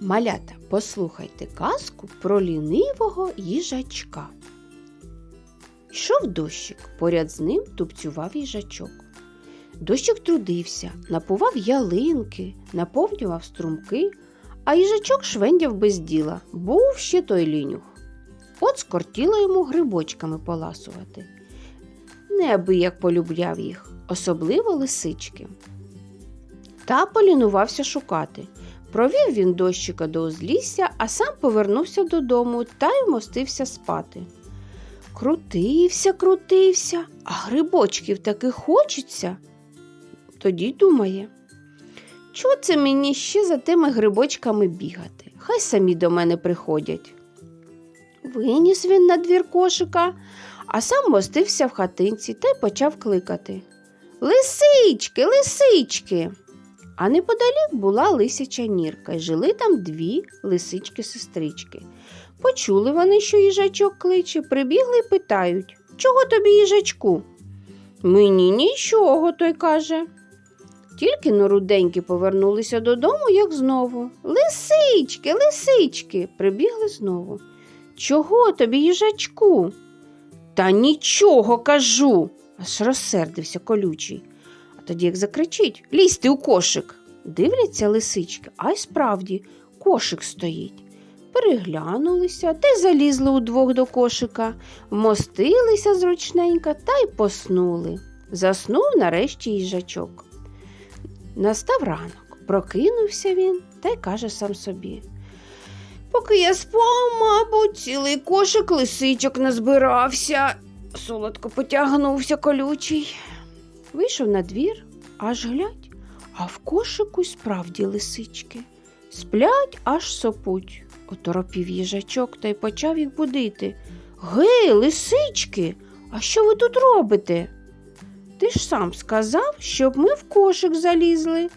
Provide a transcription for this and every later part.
Малята, послухайте казку про лінивого їжачка. Йшов дощик, поряд з ним тупцював їжачок. Дощик трудився, напував ялинки, наповнював струмки, а їжачок швендяв без діла, був ще той лінюх. От скортіло йому грибочками поласувати. Неабияк полюбляв їх, особливо лисички. Та полінувався шукати. Провів він дощика до узлісся, а сам повернувся додому та й вмостився спати. Крутився, крутився, а грибочків таки хочеться. Тоді думає, чого це мені ще за тими грибочками бігати? Хай самі до мене приходять. Виніс він на двір кошика, а сам мостився в хатинці та й почав кликати. Лисички, лисички. А неподалік була лисяча нірка, і жили там дві лисички-сестрички. Почули вони, що їжачок кличе, прибігли й питають Чого тобі, їжачку? Мені нічого, той каже. Тільки но руденькі повернулися додому, як знову. Лисички, лисички, прибігли знову. Чого тобі, їжачку? Та нічого кажу, аж розсердився колючий. Тоді як закричить лізьте у кошик. Дивляться лисички, а й справді кошик стоїть. Переглянулися та залізли удвох до кошика, вмостилися зручненько та й поснули. Заснув нарешті їжачок. Настав ранок, прокинувся він та й каже сам собі. Поки я спав, мабуть, цілий кошик лисичок назбирався. Солодко потягнувся колючий. Вийшов на двір, аж глядь, а в кошику й справді лисички. Сплять, аж сопуть. Оторопів їжачок та й почав їх будити. Гей, лисички, а що ви тут робите? Ти ж сам сказав, щоб ми в кошик залізли,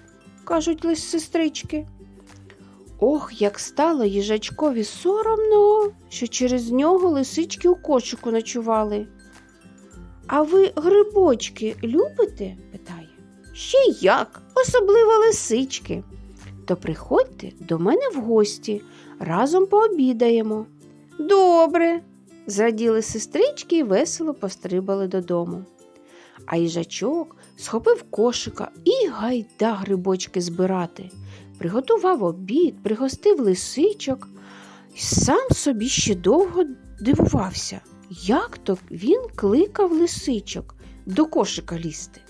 кажуть лис сестрички. Ох, як стало їжачкові соромно, що через нього лисички у кошику ночували. А ви грибочки любите? питає. Ще як, особливо лисички. То приходьте до мене в гості, разом пообідаємо. Добре, зраділи сестрички і весело пострибали додому. А їжачок схопив кошика і гайда грибочки збирати. Приготував обід, пригостив лисичок і сам собі ще довго дивувався, як то він кликав лисичок до кошика лізти.